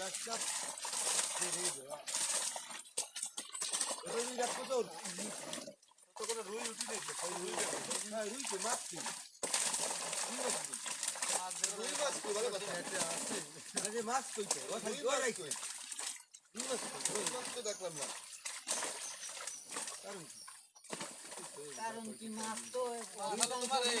গ্লাসটা বেরিয়ে দেওয়া এটা যদি দেখো তো তো কোনো রুই উঠি সেই রুই হ্যাঁ রুই তো মাছ কি রুই মাছ কি বলে মাছ কইছে রাই মাছ রুই মাছ তো দেখলাম না কারণ কি কারণ কি মাছ তো তোমার এই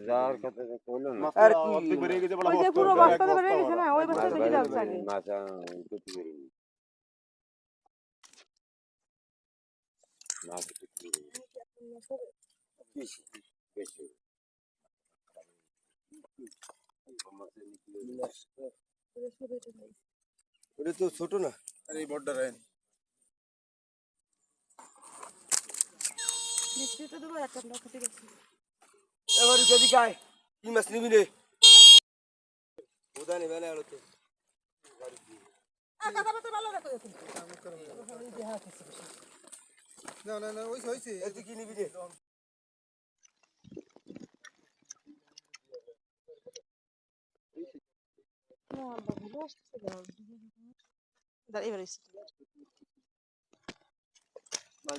যাওয়ার কথা তো বলল না। আর কি? অর্ধেক বেরিয়ে গেছে বলা ওই পুরো বস্তাতে বেরিয়ে গেছে না? ওই মাছ বস্তা দেখে যাচ্ছে মাছ করতে পারিনি মাছ করতে পারিনি ওটা তো ছোট না? আরে এই বড়টা রায়ন মিষ্টিটা দেবো একটা আমরা খেতে গেছি এবার যদি গায় কি মাছ নিবি রে? ওদা নেবে না আলো তো। না না না ওই হইছে। এতে কি নিবি রে?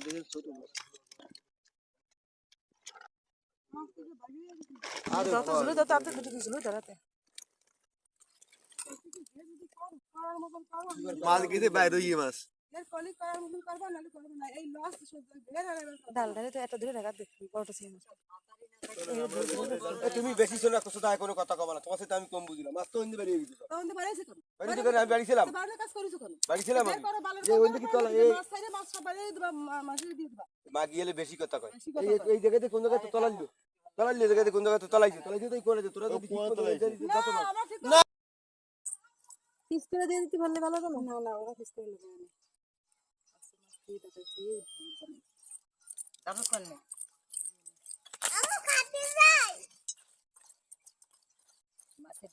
দেখে ছোট মাছ গেছে বাইরে ইয়ে মাছ তুমি বেশি শোনা কষ্ট তাই কোনো কথা কবা না। তোমার সাথে আমি কম বুঝলাম মাছ তো। অন্য বেরিয়ে গেছে বাড়িতে করে আমি বাড়ি ছিলাম বাড়ি ছিলাম মা গিয়ে বেশি কথা কয়। এই এই জায়গাতে কোন জায়গায় তো তলা দিল। তলা দিল জায়গাতে কোন জায়গাতে তলাইছে? তলাইছে তো এই করে দে তোরা যদি ঠিক করে দেয়, না। পিস করে দিয়ে দিতে পারলে ভালো হতো না না ওরা পিস করে নেবে তারপর করলে মাছের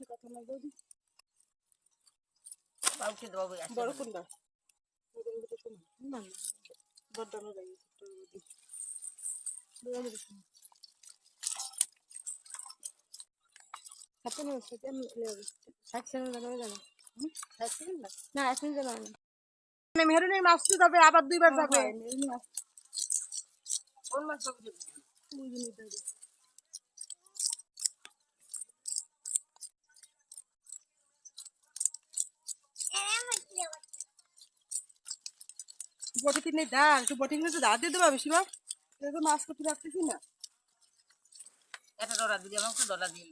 ডিম বাবুকে দেবো বড় কোনটা? না না বড়টা না যাই হাতে না সাথে আমি লেবো এক জানো না এক মিনিট জানো না মেহরুনি মাছ তো যাবে আবার দুইবার যাবে। কোন মাছ বাবু বটি কিনে ডাল একটু বটি কিনে তো দাঁত দিয়ে দেবা বেশি তো মাছ করতে রাখতেছি না। এটা ডলা দিদি আমাকে ডলা দিয়ে